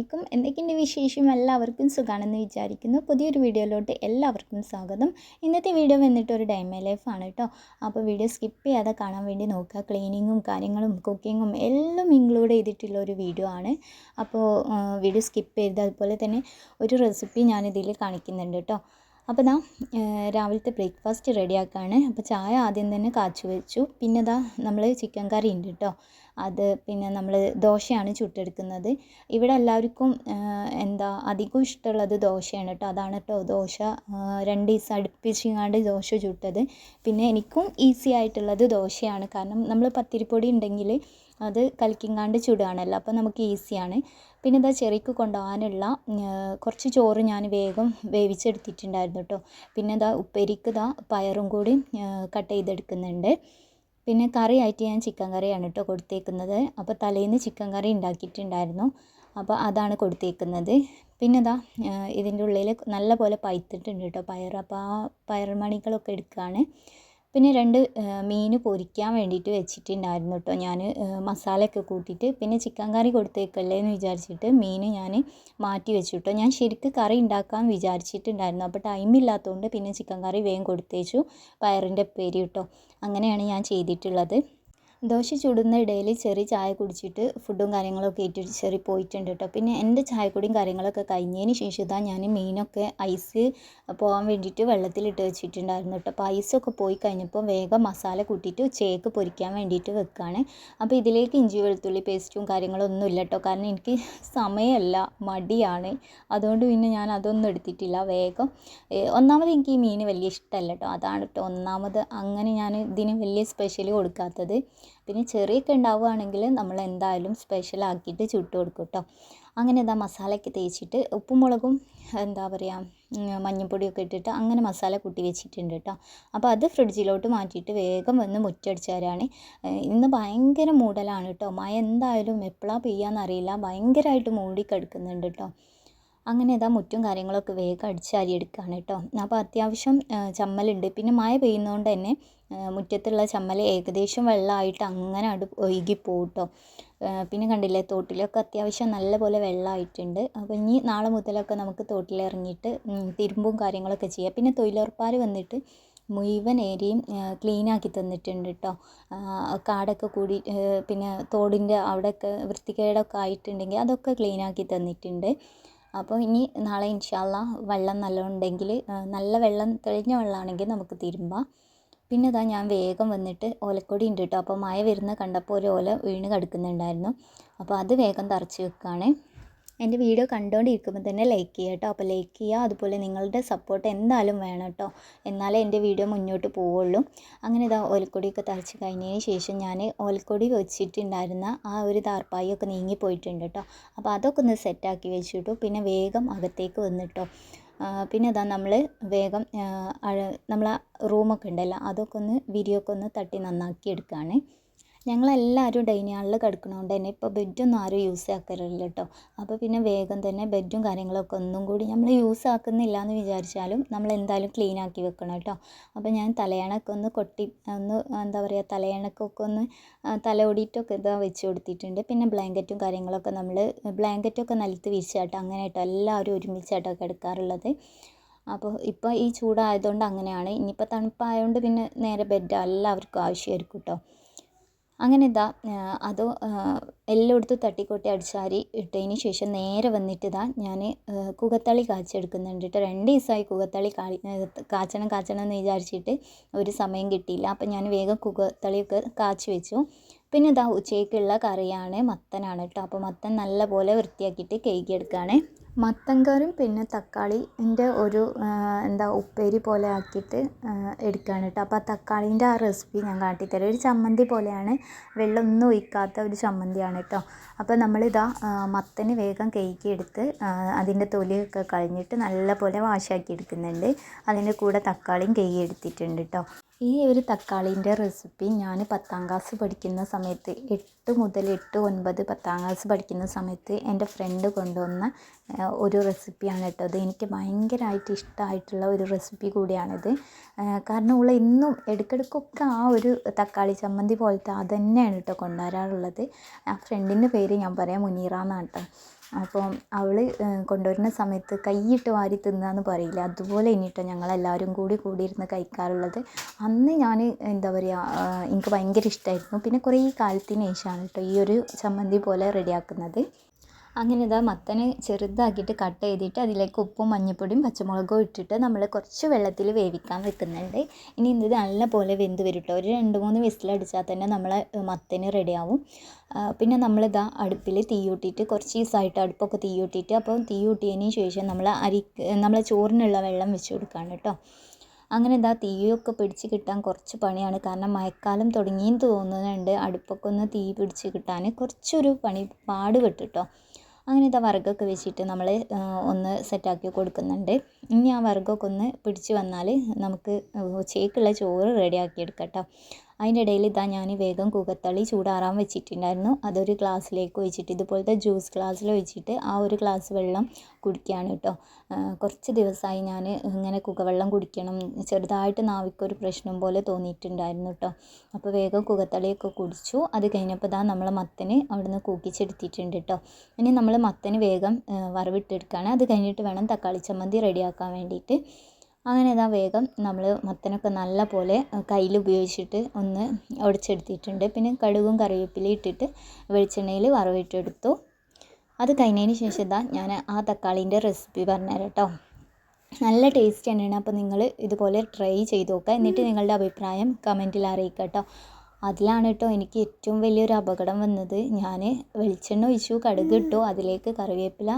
അസ്സാം എന്തൊക്കെയുണ്ട് വിശേഷം? എല്ലാവർക്കും സുഖമാണെന്ന് വിചാരിക്കുന്നു. പുതിയൊരു വീഡിയോയിലോട്ട് എല്ലാവർക്കും സ്വാഗതം. ഇന്നത്തെ വീഡിയോ വന്നിട്ട് ഒരു ഡൈമ ലൈഫാണ് കേട്ടോ. അപ്പോൾ വീഡിയോ സ്കിപ്പ് ചെയ്യാതെ കാണാൻ വേണ്ടി നോക്കുക. ക്ലീനിങ്ങും കാര്യങ്ങളും കുക്കിങ്ങും എല്ലാം ഇൻക്ലൂഡ് ചെയ്തിട്ടുള്ള ഒരു വീഡിയോ ആണ്. അപ്പോൾ വീഡിയോ സ്കിപ്പ് ചെയ്ത് അതുപോലെ തന്നെ ഒരു റെസിപ്പി ഞാനിതിൽ കാണിക്കുന്നുണ്ട് കേട്ടോ. അപ്പോൾ ഇതാ രാവിലത്തെ ബ്രേക്ക്ഫാസ്റ്റ് റെഡിയാക്കാണ്. അപ്പോൾ ചായ ആദ്യം തന്നെ കാച്ചു വെച്ചു. പിന്നെ ദാ നമ്മൾ ചിക്കൻ കറി ഉണ്ട് കേട്ടോ. അത് പിന്നെ നമ്മൾ ദോശയാണ് ചുട്ടെടുക്കുന്നത്. ഇവിടെ എല്ലാവർക്കും എന്താ അധികം ഇഷ്ടമുള്ളത് ദോശയാണ് കേട്ടോ. അതാണ് കേട്ടോ ദോശ രണ്ട് ദിവസം അടുപ്പിച്ചിങ്ങാണ്ട് ദോശ ചുട്ടത്. പിന്നെ എനിക്കും ഈസി ആയിട്ടുള്ളത് ദോശയാണ്. കാരണം നമ്മൾ പത്തിരിപ്പൊടി ഉണ്ടെങ്കിൽ അത് കലക്കിങ്ങാണ്ട് ചുടുകയാണല്ലോ അപ്പോൾ നമുക്ക് ഈസിയാണ്. പിന്നെ ഇതാ ചെറിക്ക് കൊണ്ടുപോകാനുള്ള കുറച്ച് ചോറ് ഞാൻ വേഗം വേവിച്ചെടുത്തിട്ടുണ്ടായിരുന്നു കേട്ടോ. പിന്നെ ഇതാ ഉപ്പേരിക്ക് ഇതാ പയറും കൂടി കട്ട് ചെയ്തെടുക്കുന്നുണ്ട്. പിന്നെ കറി ആയിട്ട് ഞാൻ ചിക്കൻ കറിയാണ് കേട്ടോ കൊടുത്തേക്കുന്നത്. അപ്പോൾ തലേന്ന് ചിക്കൻ കറി ഉണ്ടാക്കിയിട്ടുണ്ടായിരുന്നു. അപ്പോൾ അതാണ് കൊടുത്തേക്കുന്നത്. പിന്നെ ഇതാ ഇതിന്റെ ഉള്ളിൽ നല്ല പോലെ പൈത്തിട്ടുണ്ട് കേട്ടോ പയർ. അപ്പോൾ ആ പയർ മണികളൊക്കെ എടുക്കുകയാണ്. പിന്നെ രണ്ട് മീൻ പൊരിക്കാൻ വേണ്ടിയിട്ട് വെച്ചിട്ടുണ്ടായിരുന്നു കേട്ടോ ഞാൻ മസാലയൊക്കെ കൂട്ടിയിട്ട് പിന്നെ ചിക്കൻ കറി കൊടുത്തേക്കല്ലേ എന്ന് വിചാരിച്ചിട്ട് മീൻ ഞാൻ മാറ്റി വെച്ചു കേട്ടോ ഞാൻ ശരിക്ക് കറി ഉണ്ടാക്കാൻ വിചാരിച്ചിട്ടുണ്ടായിരുന്നു. അപ്പോൾ ടൈം ഇല്ലാത്തതുകൊണ്ട് പിന്നെ ചിക്കൻ കറി വേഗം കൊടുത്തേച്ചു. പയറിന്റെ പേര് കേട്ടോ അങ്ങനെയാണ് ഞാൻ ചെയ്തിട്ടുള്ളത്. ദോശ ചൂടുന്ന ഇടയിൽ ചെറിയ ചായ കുടിച്ചിട്ട് ഫുഡും കാര്യങ്ങളൊക്കെ ഏറ്റ് ചെറി പോയിട്ടുണ്ട് കേട്ടോ. പിന്നെ എന്റെ ചായക്കുടിയും കാര്യങ്ങളൊക്കെ കഴിഞ്ഞതിന് ശേഷം ഇതാ ഞാൻ മീനൊക്കെ ഐസ് പോകാൻ വേണ്ടിയിട്ട് വെള്ളത്തിലിട്ട് വെച്ചിട്ടുണ്ടായിരുന്നു കേട്ടോ. അപ്പോൾ ഐസൊക്കെ പോയി കഴിഞ്ഞപ്പോൾ വേഗം മസാല കൂട്ടിയിട്ട് ഉച്ചയ്ക്ക് പൊരിക്കാൻ വേണ്ടിയിട്ട് വെക്കുകയാണ് അപ്പോൾ ഇതിലേക്ക് ഇഞ്ചി വെളുത്തുള്ളി പേസ്റ്റും കാര്യങ്ങളൊന്നും ഇല്ല കേട്ടോ. കാരണം എനിക്ക് സമയമല്ല മടിയാണ്. അതുകൊണ്ട് പിന്നെ ഞാൻ അതൊന്നും എടുത്തിട്ടില്ല വേഗം. ഒന്നാമത് എനിക്ക് ഈ മീൻ വലിയ ഇഷ്ടമല്ല കേട്ടോ. അതാണ് കേട്ടോ. ഒന്നാമത് അങ്ങനെ ഞാൻ ഇതിന് വലിയ സ്പെഷ്യൽ കൊടുക്കാത്തത്. പിന്നെ ചെറിയൊക്കെ ഉണ്ടാവുകയാണെങ്കിൽ നമ്മൾ എന്തായാലും സ്പെഷ്യൽ ആക്കിയിട്ട് ചുട്ട് കൊടുക്കും കേട്ടോ അങ്ങനെ ഇതാ മസാലയൊക്കെ തേച്ചിട്ട് ഉപ്പും മുളകും എന്താ പറയുക മഞ്ഞൾപ്പൊടിയൊക്കെ ഇട്ടിട്ട് അങ്ങനെ മസാല കുട്ടി വെച്ചിട്ടുണ്ട് കേട്ടോ അപ്പോൾ അത് ഫ്രിഡ്ജിലോട്ട് മാറ്റിയിട്ട് വേഗം വന്ന് മുറ്റടിച്ചാരാണ് ഇന്ന് ഭയങ്കര മൂടലാണ് കേട്ടോ മഴ എന്തായാലും എപ്പോഴാണ് പെയ്യാന്നറിയില്ല. ഭയങ്കരമായിട്ട് മൂടി കിടക്കുന്നുണ്ട് കേട്ടോ അങ്ങനെ ഇതാ മുറ്റും കാര്യങ്ങളൊക്കെ വേഗം അടിച്ചാരി എടുക്കുകയാണ് കേട്ടോ. അപ്പോൾ അത്യാവശ്യം ചമ്മലുണ്ട്. പിന്നെ മഴ പെയ്യുന്നതുകൊണ്ട് തന്നെ മുറ്റത്തുള്ള ചമ്മൽ ഏകദേശം വെള്ളമായിട്ട് അങ്ങനെ അടു ഒഴുകി പോകും കേട്ടോ. പിന്നെ കണ്ടില്ലേ തോട്ടിലൊക്കെ അത്യാവശ്യം നല്ല പോലെ വെള്ളമായിട്ടുണ്ട്. അപ്പോൾ ഇനി നാളെ മുതലൊക്കെ നമുക്ക് തോട്ടിലിറങ്ങിയിട്ട് തിരുമ്പും കാര്യങ്ങളൊക്കെ ചെയ്യാം. പിന്നെ തൊഴിലുറപ്പാർ വന്നിട്ട് മുഴുവൻ ഏരിയയും ക്ലീനാക്കി തന്നിട്ടുണ്ട് കേട്ടോ. കാടൊക്കെ കൂടി പിന്നെ തോടിന്റെ അവിടെയൊക്കെ വൃത്തികേടൊക്കെ ആയിട്ടുണ്ടെങ്കിൽ അതൊക്കെ ക്ലീനാക്കി തന്നിട്ടുണ്ട്. അപ്പോൾ ഇനി നാളെ ഇൻഷാല്ല വെള്ളം നല്ലോണം ഉണ്ടെങ്കിൽ നല്ല വെള്ളം തെളിഞ്ഞ വെള്ളമാണെങ്കിൽ നമുക്ക് തിരുമ്പാം. പിന്നെ ഇതാ ഞാൻ വേഗം വന്നിട്ട് ഓലക്കൊടി ഉണ്ട് കേട്ടോ. അപ്പോൾ മഴ വരുന്ന കണ്ടപ്പോൾ ഒരു ഓല വീണ് കിടക്കുന്നുണ്ടായിരുന്നു. അപ്പോൾ അത് വേഗം തറച്ച് വെക്കുകയാണ്. എന്റെ വീഡിയോ കണ്ടുകൊണ്ടിരിക്കുമ്പോൾ തന്നെ ലൈക്ക് ചെയ്യുക കേട്ടോ അപ്പോൾ ലൈക്ക് ചെയ്യുക അതുപോലെ നിങ്ങളുടെ സപ്പോർട്ട് എന്തായാലും വേണം കേട്ടോ എന്നാലേ എന്റെ വീഡിയോ മുന്നോട്ട് പോവുള്ളൂ. അങ്ങനെ ഇതാ ഓലക്കൊടിയൊക്കെ തറച്ച് കഴിഞ്ഞതിന് ശേഷം ഞാൻ ഓലക്കൊടി വെച്ചിട്ടുണ്ടായിരുന്ന ആ ഒരു താർപ്പായൊക്കെ നീങ്ങി പോയിട്ടുണ്ട് കേട്ടോ അപ്പോൾ അതൊക്കെ ഒന്ന് സെറ്റാക്കി വെച്ചിട്ടു. പിന്നെ വേഗം അകത്തേക്ക് വന്നിട്ടോ പിന്നെ ഇതാ നമ്മൾ വേഗം നമ്മൾ റൂമൊക്കെ ഉണ്ടല്ലോ. അതൊക്കെ ഒന്ന് വിരിയൊക്കെ ഒന്ന് തട്ടി നന്നാക്കി എടുക്കുകയാണ് ഞങ്ങളെല്ലാവരും ഡൈനിങ് ഹാളിൽ കിടക്കണോണ്ട് തന്നെ ഇപ്പോൾ ബെഡൊന്നും ആരും യൂസ് ആക്കലില്ല കേട്ടോ. അപ്പോൾ പിന്നെ വേഗം തന്നെ ബെഡും കാര്യങ്ങളൊക്കെ ഒന്നും കൂടി നമ്മൾ യൂസ് ആക്കുന്നില്ല എന്ന് വിചാരിച്ചാലും നമ്മൾ എന്തായാലും ക്ലീൻ ആക്കി വെക്കണം കേട്ടോ. അപ്പോൾ ഞാൻ തലയണൊക്കെ ഒന്ന് കൊട്ടി ഒന്ന് എന്താ പറയുക തലയണക്കൊക്കെ ഒന്ന് തലയോടിയിട്ടൊക്കെ ഇതാ വെച്ച് കൊടുത്തിട്ടുണ്ട്. പിന്നെ ബ്ലാങ്കറ്റും കാര്യങ്ങളൊക്കെ നമ്മൾ ബ്ലാങ്കറ്റൊക്കെ നിലത്ത് വിരിച്ചാട്ടോ അങ്ങനെ കേട്ടോ എല്ലാവരും ഒരുമിച്ചാട്ടോ കിടക്കാറുള്ളത്. അപ്പോൾ ഇപ്പോൾ ഈ ചൂടായതുകൊണ്ട് അങ്ങനെയാണ്. ഇനിയിപ്പോൾ തണുപ്പായതുകൊണ്ട് പിന്നെ നേരെ ബെഡ് എല്ലാവർക്കും ആവശ്യമായിരിക്കും കേട്ടോ. അങ്ങനെ ഇതാ അത് എല്ലായിടത്തും തട്ടിക്കൊട്ടി അടിച്ചാരി ഇട്ടതിന് ശേഷം നേരെ വന്നിട്ട് ഇതാ ഞാൻ കുകത്തളി കാച്ചെടുക്കുന്നുണ്ട് കേട്ടോ രണ്ട് ദിവസമായി കുകത്തളി കാച്ചണം കാച്ചണം എന്ന് വിചാരിച്ചിട്ട് ഒരു സമയം കിട്ടിയില്ല. അപ്പം ഞാൻ വേഗം കുകത്തളിയൊക്കെ കാച്ചി വെച്ചു. പിന്നെ ഇതാ ഉച്ചയ്ക്കുള്ള കറിയാണ് മത്തനാണ് കേട്ടോ അപ്പോൾ മത്തൻ നല്ലപോലെ വൃത്തിയാക്കിയിട്ട് കഴുകിയെടുക്കുകയാണ് മത്തൻ പിന്നെ തക്കാളി എന്റെ ഒരു എന്താ ഉപ്പേരി പോലെ ആക്കിയിട്ട് എടുക്കുകയാണ് കേട്ടോ. അപ്പോൾ ആ തക്കാളീന്റെ ആ റെസിപ്പി ഞാൻ കാട്ടിത്തരാം. ഒരു ചമ്മന്തി പോലെയാണ്. വെള്ളമൊന്നും ഒഴിക്കാത്ത ഒരു ചമ്മന്തിയാണ് കേട്ടോ. അപ്പോൾ നമ്മളിതാ മത്തന് വേഗം കഴുകിയെടുത്ത് അതിന്റെ തൊലിയൊക്കെ കളഞ്ഞിട്ട് നല്ല പോലെ വാശാക്കി എടുക്കുന്നുണ്ട്. അതിന്റെ കൂടെ തക്കാളിയും കഴുകിയെടുത്തിട്ടുണ്ട് കേട്ടോ. ഈ ഒരു തക്കാളീന്റെ റെസിപ്പി ഞാൻ പത്താം ക്ലാസ് പഠിക്കുന്ന സമയത്ത് എട്ട് മുതൽ എട്ട് ഒൻപത് പത്താം ക്ലാസ് പഠിക്കുന്ന സമയത്ത് എന്റെ ഫ്രണ്ട് കൊണ്ടുവന്ന ഒരു റെസിപ്പിയാണ് കേട്ടോ അത്. എനിക്ക് ഭയങ്കരമായിട്ട് ഇഷ്ടമായിട്ടുള്ള ഒരു റെസിപ്പി കൂടിയാണിത്. കാരണം ഉള്ള ഇന്നും ഇടയ്ക്കിടയ്ക്കൊക്കെ ആ ഒരു തക്കാളി ചമ്മന്തി പോലത്തെ അത് തന്നെയാണ് കേട്ടോ കൊണ്ടുവരാറുള്ളത്. ആ ഫ്രണ്ടിന്റെ പേര് ഞാൻ പറയാം മുനീറ എന്നാണ് കേട്ടോ. അപ്പോൾ അവൾ കൊണ്ടുവരുന്ന സമയത്ത് കൈയിട്ട് വാരി തിന്നാന്ന് പറയില്ല? അതുപോലെ ഇനിട്ടോ ഞങ്ങളെല്ലാവരും കൂടി കൂടിയിരുന്ന് കഴിക്കാറുള്ളത്. അന്ന് ഞാൻ എന്താ പറയുക എനിക്ക് ഭയങ്കര ഇഷ്ടമായിരുന്നു പിന്നെ കുറേ കാലത്തിന് ശേഷമാണ് കേട്ടോ ഈ ഒരു ചമ്മന്തി പോലെ റെഡിയാക്കുന്നത്. അങ്ങനെ ഇതാ മത്തന് ചെറുതാക്കിയിട്ട് കട്ട് ചെയ്തിട്ട് അതിലേക്ക് ഉപ്പും മഞ്ഞൾപ്പൊടിയും പച്ചമുളകും ഇട്ടിട്ട് നമ്മൾ കുറച്ച് വെള്ളത്തിൽ വേവിക്കാൻ വെക്കുന്നുണ്ട്. ഇനി ഇത് നല്ലപോലെ വെന്ത് വരും കേട്ടോ ഒരു രണ്ട് മൂന്ന് വിസിലടിച്ചാൽ തന്നെ നമ്മളെ മത്തന് റെഡിയാവും പിന്നെ നമ്മളിതാ അടുപ്പിൽ തീയൂട്ടിയിട്ട് കുറച്ച് ദിവസമായിട്ട് അടുപ്പൊക്കെ തീയൂട്ടിയിട്ട് അപ്പോൾ തീയൂട്ടിയതിന് ശേഷം നമ്മൾ അരി നമ്മളെ ചോറിനുള്ള വെള്ളം വെച്ച് കൊടുക്കുകയാണ് കേട്ടോ അങ്ങനെ എന്താ തീയൊക്കെ പിടിച്ച് കിട്ടാൻ കുറച്ച് പണിയാണ്. കാരണം മഴക്കാലം തുടങ്ങിയെന്ന് തോന്നുന്നുണ്ട്. അടുപ്പൊക്കെ ഒന്ന് തീ പിടിച്ച് കിട്ടാൻ കുറച്ചൊരു പണി പാടുപെട്ടു കേട്ടോ അങ്ങനെ ഇതാ വർഗമൊക്കെ വെച്ചിട്ട് നമ്മൾ ഒന്ന് സെറ്റാക്കി കൊടുക്കുന്നുണ്ട്. ഇനി ആ വർഗമൊക്കെ ഒന്ന് പിടിച്ച് വന്നാൽ നമുക്ക് ഉച്ചയ്ക്കുള്ള ചോറ് റെഡിയാക്കി എടുക്കാം കേട്ടോ അതിന്റെ ഇടയിൽ ഇതാ ഞാൻ വേഗം കൂകത്തളി ചൂടാറാൻ വെച്ചിട്ടുണ്ടായിരുന്നു. അതൊരു ഗ്ലാസ്സിലേക്ക് ഒഴിച്ചിട്ട് ഇതുപോലത്തെ ജ്യൂസ് ഗ്ലാസ്സിൽ ഒഴിച്ചിട്ട് ആ ഒരു ഗ്ലാസ് വെള്ളം കുടിക്കുകയാണ് കേട്ടോ. കുറച്ച് ദിവസമായി ഞാൻ ഇങ്ങനെ കുകവെള്ളം കുടിക്കണം ചെറുതായിട്ട് നാവിക്കൊരു പ്രശ്നം പോലെ തോന്നിയിട്ടുണ്ടായിരുന്നു കേട്ടോ. അപ്പോൾ വേഗം കുകത്തളിയൊക്കെ കുടിച്ചു. അത് കഴിഞ്ഞപ്പോൾ ഇതാ നമ്മൾ മത്തന് അവിടുന്ന് കൂക്കിച്ചെടുത്തിട്ടുണ്ട് കേട്ടോ. ഇനി നമ്മൾ മത്തന് വേഗം വറവിട്ടെടുക്കുകയാണ്. അത് കഴിഞ്ഞിട്ട് വേണം തക്കാളി ചമ്മന്തി റെഡിയാക്കാൻ വേണ്ടിയിട്ട്. അങ്ങനെ ഇതാ വേഗം നമ്മൾ മത്തനൊക്കെ നല്ല പോലെ കയ്യിൽ ഉപയോഗിച്ചിട്ട് ഒന്ന് ഉടച്ചെടുത്തിട്ടുണ്ട് പിന്നെ കടുകും കറിവേപ്പിലയും ഇട്ടിട്ട് വെളിച്ചെണ്ണയിൽ വറവിട്ടെടുത്തു. അത് കഴിഞ്ഞതിന് ശേഷം ഇതാ ഞാൻ ആ തക്കാളീന്റെ റെസിപ്പി പറഞ്ഞുതരാം കേട്ടോ നല്ല ടേസ്റ്റ് തന്നെയാണ്. അപ്പോൾ നിങ്ങൾ ഇതുപോലെ ട്രൈ ചെയ്ത് നോക്കുക എന്നിട്ട് നിങ്ങളുടെ അഭിപ്രായം കമന്റിൽ അറിയിക്കുക കേട്ടോ അതിലാണ് കേട്ടോ എനിക്ക് ഏറ്റവും വലിയൊരു അപകടം വന്നത്. ഞാൻ വെളിച്ചെണ്ണ ഒഴിച്ചു കടുക് ഇട്ടു. അതിലേക്ക് കറിവേപ്പില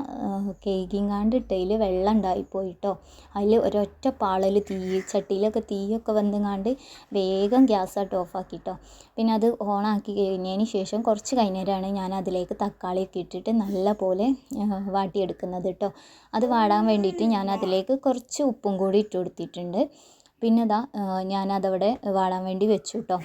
കേക്കിങ്ങാണ്ട് ഇട്ടതിൽ വെള്ളം ഉണ്ടായിപ്പോയി കേട്ടോ. അതിൽ ഒരൊറ്റ പാളൽ തീ ചട്ടിയിലൊക്കെ തീയൊക്കെ വന്നുങ്ങാണ്ട് വേഗം ഗ്യാസ് ആയിട്ട് ഓഫാക്കി കേട്ടോ. പിന്നെ അത് ഓണാക്കി കഴിഞ്ഞതിന് ശേഷം കുറച്ച് കഴിഞ്ഞേരമാണ് ഞാൻ അതിലേക്ക് തക്കാളിയൊക്കെ ഇട്ടിട്ട് നല്ല പോലെ വാട്ടിയെടുക്കുന്നത് കേട്ടോ. അത് വാടാൻ വേണ്ടിയിട്ട് ഞാൻ അതിലേക്ക് കുറച്ച് ഉപ്പും കൂടി ഇട്ട് കൊടുത്തിട്ടുണ്ട്. പിന്നെ ഇതാ ഞാനതവിടെ വാടാൻ വേണ്ടി വെച്ചു കേട്ടോ.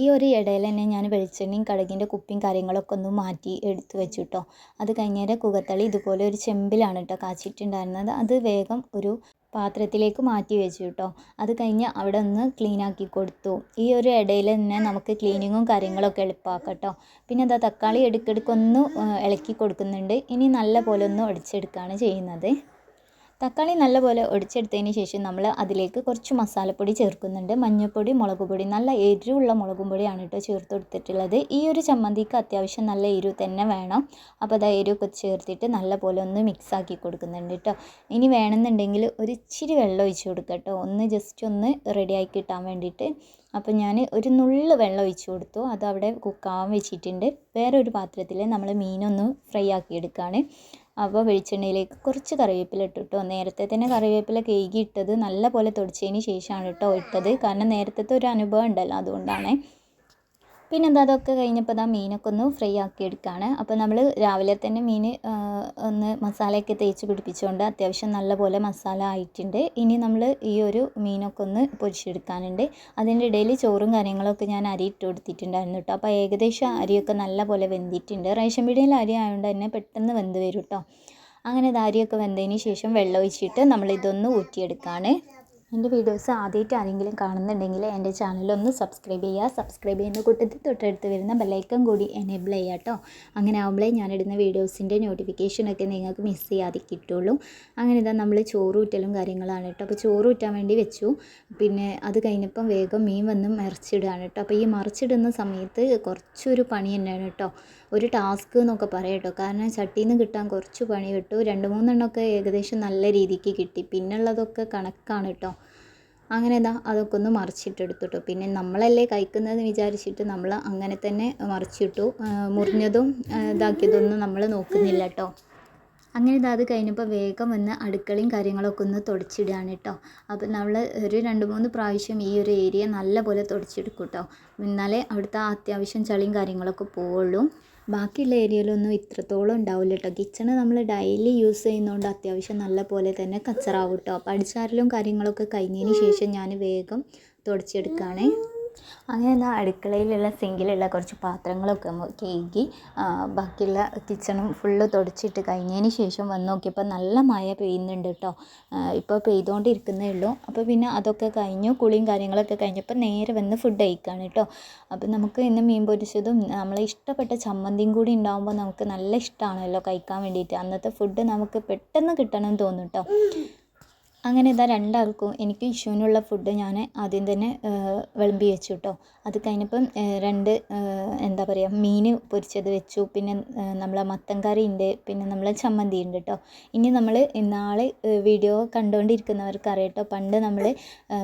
ഈ ഒരു ഇടയിൽ തന്നെ ഞാൻ വെളിച്ചെണ്ണയും കടുകിന്റെ കുപ്പിയും കാര്യങ്ങളൊക്കെ ഒന്ന് മാറ്റി എടുത്ത് വെച്ചു കേട്ടോ അത് കഴിഞ്ഞേരെ കുകത്തളി ഇതുപോലെ ഒരു ചെമ്പിലാണ് കേട്ടോ കാച്ചിട്ടുണ്ടായിരുന്നത്. അത് വേഗം ഒരു പാത്രത്തിലേക്ക് മാറ്റി വെച്ചു കേട്ടോ അത് കഴിഞ്ഞ് അവിടെ ഒന്ന് ക്ലീൻ ആക്കി കൊടുത്തു. ഈ ഒരു ഇടയിൽ തന്നെ നമുക്ക് ക്ലീനിങ്ങും കാര്യങ്ങളൊക്കെ എളുപ്പമാക്കാം കേട്ടോ പിന്നെ എന്താ തക്കാളി ഇടയ്ക്കിടയ്ക്കൊന്ന് ഇളക്കി കൊടുക്കുന്നുണ്ട്. ഇനി നല്ല പോലെ ഒന്ന് ഒടിച്ചെടുക്കുകയാണ് ചെയ്യുന്നത്. തക്കാളി നല്ലപോലെ ഒടിച്ചെടുത്തതിന് ശേഷം നമ്മൾ അതിലേക്ക് കുറച്ച് മസാലപ്പൊടി ചേർക്കുന്നുണ്ട്. മഞ്ഞൾപ്പൊടി മുളക് പൊടി നല്ല എരിവുള്ള മുളകും പൊടിയാണ് കേട്ടോ ചേർത്ത് കൊടുത്തിട്ടുള്ളത്. ഈ ഒരു ചമ്മന്തിക്ക് അത്യാവശ്യം നല്ല എരിവ് തന്നെ വേണം. അപ്പോൾ അത് എരിവൊക്കെ ചേർത്തിട്ട് നല്ലപോലെ ഒന്ന് മിക്സ് ആക്കി കൊടുക്കുന്നുണ്ട് കേട്ടോ. ഇനി വേണമെന്നുണ്ടെങ്കിൽ ഒരു ഇച്ചിരി വെള്ളം ഒഴിച്ച് കൊടുക്കുക കേട്ടോ. ഒന്ന് ജസ്റ്റ് ഒന്ന് റെഡിയാക്കി കിട്ടാൻ വേണ്ടിയിട്ട്. അപ്പോൾ ഞാൻ ഒരു നുള്ള് വെള്ളം ഒഴിച്ച് കൊടുത്തു. അത് അവിടെ കുക്കാവാൻ വെച്ചിട്ടുണ്ട്. വേറെ ഒരു പാത്രത്തിൽ നമ്മൾ മീനൊന്ന് ഫ്രൈ ആക്കി എടുക്കുകയാണ് അപ്പോൾ വെളിച്ചെണ്ണയിലേക്ക് കുറച്ച് കറിവേപ്പില ഇട്ടു കേട്ടോ നേരത്തെ തന്നെ കറിവേപ്പില കേകി ഇട്ടത് നല്ല പോലെ തുടച്ചതിന് ശേഷമാണ് കേട്ടോ ഇട്ടത്. കാരണം നേരത്തെ ഒരു അനുഭവം ഉണ്ടല്ലോ അതുകൊണ്ടാണ്. പിന്നെ എന്താ അതൊക്കെ കഴിഞ്ഞപ്പോൾ ദാ മീനൊക്കെ ഒന്ന് ഫ്രൈ ആക്കി എടുക്കുകയാണ് അപ്പോൾ നമ്മൾ രാവിലെ തന്നെ മീൻ ഒന്ന് മസാലയൊക്കെ തേച്ച് പിടിപ്പിച്ചുകൊണ്ട് അത്യാവശ്യം നല്ലപോലെ മസാല ആയിട്ടുണ്ട്. ഇനി നമ്മൾ ഈ ഒരു മീനൊക്കെ ഒന്ന് പൊരിച്ചെടുക്കാനുണ്ട്. അതിന്റെ ഇടയിൽ ചോറും കാര്യങ്ങളൊക്കെ ഞാൻ അരി ഇട്ട് കൊടുത്തിട്ടുണ്ടായിരുന്നു കേട്ടോ അപ്പോൾ ഏകദേശം അരിയൊക്കെ നല്ലപോലെ വെന്തിട്ടുണ്ട്. റേഷൻ പീടികയിൽ അരി ആയതുകൊണ്ട് തന്നെ പെട്ടെന്ന് വെന്ത് വരും കേട്ടോ അങ്ങനെ ഇത് അരിയൊക്കെ വെന്തതിന് ശേഷം വെള്ളം ഒഴിച്ചിട്ട് നമ്മളിതൊന്ന് ഊറ്റിയെടുക്കുകയാണ് എന്റെ വീഡിയോസ് ആദ്യമായിട്ട് ആരെങ്കിലും കാണുന്നുണ്ടെങ്കിൽ എന്റെ ചാനലൊന്ന് സബ്സ്ക്രൈബ് ചെയ്യുക. സബ്സ്ക്രൈബ് ചെയ്യുന്ന കൂട്ടത്തിൽ തൊട്ടടുത്ത് വരുന്ന ബെല്ലൈക്കൺ കൂടി എനേബിൾ ചെയ്യുക കേട്ടോ. അങ്ങനെ ആകുമ്പോഴേ ഞാനിടുന്ന വീഡിയോസിന്റെ നോട്ടിഫിക്കേഷനൊക്കെ നിങ്ങൾക്ക് മിസ് ചെയ്യാതെ കിട്ടുള്ളൂ. അങ്ങനെ ഇതാ നമ്മൾ ചോറ് ഊറ്റലും കാര്യങ്ങളാണ് കേട്ടോ. അപ്പോൾ ചോറ് ഊറ്റാൻ വേണ്ടി വെച്ചു. പിന്നെ അത് കഴിഞ്ഞപ്പം വേഗം മീൻ വന്ന് മറിച്ചിടുകയാണ് കേട്ടോ. അപ്പോൾ ഈ മറിച്ചിടുന്ന സമയത്ത് കുറച്ചൊരു പണി തന്നെയാണ് കേട്ടോ. ഒരു ടാസ്ക് എന്നൊക്കെ പറയാം കേട്ടോ. കാരണം ചട്ടിയിൽ നിന്ന് കിട്ടാൻ കുറച്ച് പണി കിട്ടും. രണ്ട് മൂന്നെണ്ണമൊക്കെ ഏകദേശം നല്ല രീതിക്ക് കിട്ടി. പിന്നുള്ളതൊക്കെ കണക്കാണ് കേട്ടോ. അങ്ങനെ ഇതാ അതൊക്കെ ഒന്ന് മറിച്ചിട്ടെടുത്തു പിന്നെ നമ്മളല്ലേ കഴിക്കുന്നതെന്ന് വിചാരിച്ചിട്ട് നമ്മൾ അങ്ങനെ തന്നെ മറിച്ചിട്ടു. മുറിഞ്ഞതും ഇതാക്കിയതൊന്നും നമ്മൾ നോക്കുന്നില്ല കേട്ടോ. അങ്ങനെ ഇതാ അത് കഴിഞ്ഞപ്പോൾ വേഗം വന്ന് അടുക്കളയും കാര്യങ്ങളൊക്കെ ഒന്ന് തുടച്ചിടുകയാണ് കേട്ടോ. അപ്പോൾ നമ്മൾ ഒരു രണ്ട് മൂന്ന് പ്രാവശ്യം ഈ ഒരു ഏരിയ നല്ല പോലെ തുടച്ചെടുക്കും കേട്ടോ. എന്നാലേ അവിടുത്തെ അത്യാവശ്യം ചളിയും കാര്യങ്ങളൊക്കെ പോവുള്ളൂ. ബാക്കിയുള്ള ഏരിയയിലൊന്നും ഇത്രത്തോളം ഉണ്ടാവില്ല കേട്ടോ കിച്ചണ് നമ്മൾ ഡെയിലി യൂസ് ചെയ്യുന്നതുകൊണ്ട് അത്യാവശ്യം നല്ല പോലെ തന്നെ കച്ചറാവും കേട്ടോ അപ്പോൾ അടിച്ചാരലും കാര്യങ്ങളൊക്കെ കഴിഞ്ഞതിന് ശേഷം ഞാൻ വേഗം തുടച്ചെടുക്കുകയാണ് അങ്ങനെ എന്താ അടുക്കളയിലുള്ള സിങ്കിലുള്ള കുറച്ച് പാത്രങ്ങളൊക്കെ കഴുകി ബാക്കിയുള്ള കിച്ചണും ഫുള്ള് തുടച്ചിട്ട് കഴിഞ്ഞതിന് ശേഷം വന്ന് നോക്കിയപ്പോൾ നല്ല മഴ പെയ്യുന്നുണ്ട് കേട്ടോ. ഇപ്പോൾ പെയ്തുകൊണ്ടിരിക്കുന്നേ ഉള്ളൂ. അപ്പോൾ പിന്നെ അതൊക്കെ കഴിഞ്ഞു കുളിയും കാര്യങ്ങളൊക്കെ കഴിഞ്ഞപ്പോൾ നേരെ വന്ന് ഫുഡ് കഴിക്കുകയാണ് കേട്ടോ. അപ്പോൾ നമുക്ക് ഇന്ന് മീൻ പൊരിച്ചതും നമ്മളെ ഇഷ്ടപ്പെട്ട ചമ്മന്തിയും കൂടി ഉണ്ടാകുമ്പോൾ നമുക്ക് നല്ല ഇഷ്ടമാണല്ലോ കഴിക്കാൻ വേണ്ടിയിട്ട്. അന്നത്തെ ഫുഡ് നമുക്ക് പെട്ടെന്ന് കിട്ടണം എന്ന് തോന്നും കേട്ടോ. അങ്ങനെ ഇതാ രണ്ടാൾക്കും എനിക്ക് ഇഷുവിനുള്ള ഫുഡ് ഞാൻ ആദ്യം തന്നെ വിളമ്പി വെച്ചു കേട്ടോ അത് കഴിഞ്ഞപ്പം രണ്ട് എന്താ പറയുക മീൻ പൊരിച്ചത് വെച്ചു. പിന്നെ നമ്മളെ മത്തൻ കറി ഉണ്ട് പിന്നെ നമ്മളെ ചമ്മന്തി ഉണ്ട് കേട്ടോ ഇനി നമ്മൾ നാളെ വീഡിയോ കണ്ടുകൊണ്ടിരിക്കുന്നവർക്ക് അറിയാം കേട്ടോ പണ്ട് നമ്മൾ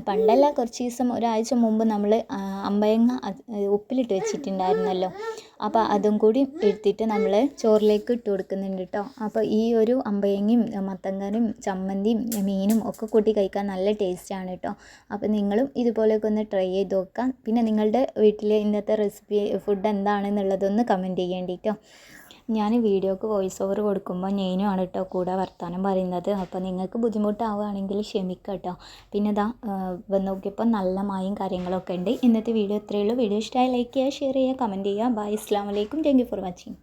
പണ്ടല്ല കുറച്ച് ദിവസം ഒരാഴ്ച മുമ്പ് നമ്മൾ അമ്പയങ്ങ ഉപ്പിലിട്ട് വെച്ചിട്ടുണ്ടായിരുന്നല്ലോ. അപ്പോൾ അതും കൂടി എടുത്തിട്ട് നമ്മൾ ചോറിലേക്ക് ഇട്ട് കൊടുക്കുന്നുണ്ട് കേട്ടോ അപ്പോൾ ഈ ഒരു അമ്പയങ്ങയും മത്തങ്കറിയും ചമ്മന്തിയും മീനും ഒക്കെ കൂട്ടി കഴിക്കാൻ നല്ല ടേസ്റ്റാണ് കേട്ടോ അപ്പോൾ നിങ്ങളും ഇതുപോലെയൊക്കെ ഒന്ന് ട്രൈ ചെയ്ത് നോക്കാം. പിന്നെ നിങ്ങളുടെ വീട്ടിലെ ഇന്നത്തെ റെസിപ്പി ഫുഡ് എന്താണെന്നുള്ളതൊന്ന് കമന്റ് ചെയ്യേണ്ടി കേട്ടോ ഞാൻ വീഡിയോക്ക് വോയിസ് ഓവർ കൊടുക്കുമ്പോൾ ആണ് കേട്ടോ കൂടെ വർത്തമാനം പറയുന്നത്. അപ്പോൾ നിങ്ങൾക്ക് ബുദ്ധിമുട്ടാവുകയാണെങ്കിൽ ക്ഷമിക്കുക കേട്ടോ പിന്നെ ഇതാ നോക്കിയപ്പോൾ നല്ല മായും കാര്യങ്ങളൊക്കെ ഉണ്ട്. ഇന്നത്തെ വീഡിയോ ഇത്രയേ ഉള്ളൂ. വീഡിയോ ഇഷ്ടമായി ലൈക്ക് ചെയ്യുക ഷെയർ ചെയ്യുക കമന്റ് ചെയ്യുക. ബൈ അസ്സാം താങ്ക് യു ഫോർ വാച്ചിങ്